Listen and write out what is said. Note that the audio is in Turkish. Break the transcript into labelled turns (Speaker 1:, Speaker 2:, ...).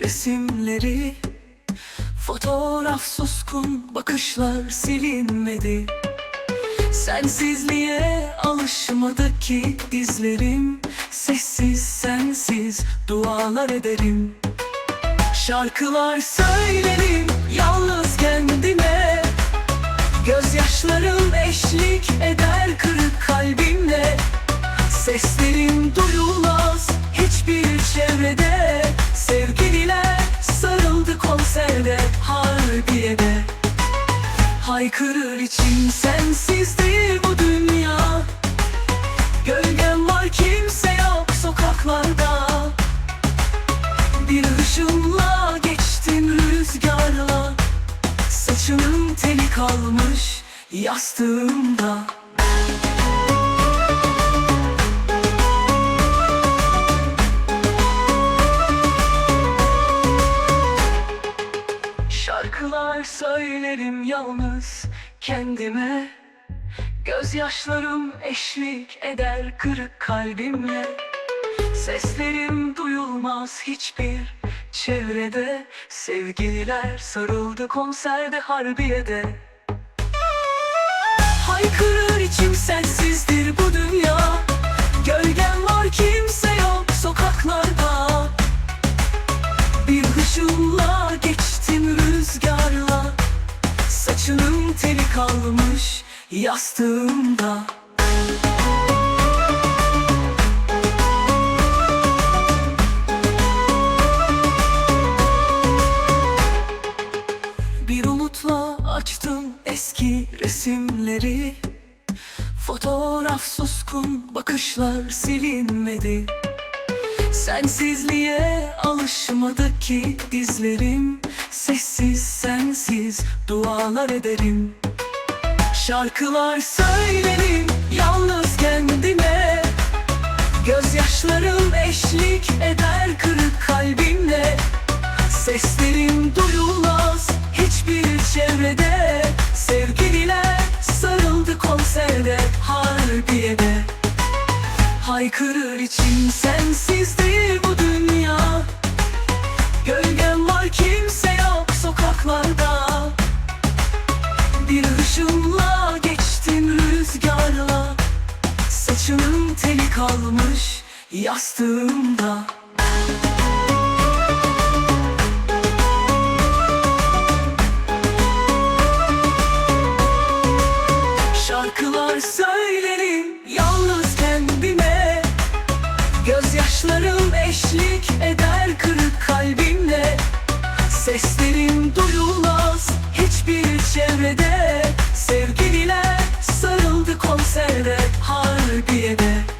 Speaker 1: resimleri. Fotoğraf suskun bakışlar silinmedi. Sensizliğe alışmadı ki dizlerim. Sessiz sensiz dualar ederim. Şarkılar söylerim yalnız kendime. Gözyaşlarım eşlik eder kırık kalbimle. Seslerim duyulmaz hiçbir çevrede Haykırır için sensizdir bu dünya. Gölgem var kimse yok sokaklarda. Bir ışınla geçtim rüzgarla. Saçının teli kalmış yastığımda söylerim yalnız kendime. Gözyaşlarım eşlik eder kırık kalbimle. Seslerim duyulmaz hiçbir çevrede. Sevgililer sarıldı konserde harbiyede. Haykırır içim sensizdir bu dünya yastığımda. Bir umutla açtım eski resimleri. Fotoğraf suskun bakışlar silinmedi. Sensizliğe alışmadı ki dizlerim. Sessiz sensiz dualar ederim Şarkılar söylerim yalnız kendime. Gözyaşlarım eşlik eder kırık kalbimle. Seslerim duyulmaz hiçbir çevrede. Sevgililer sarıldı konserde harbiyede Haykırır için sensizdir yastığımda. Şarkılar söylerim yalnız kendime. Gözyaşlarım eşlik eder kırık kalbimle. Seslerim duyulmaz hiçbir çevrede. Sevgililer sarıldı konserde Harbiye'de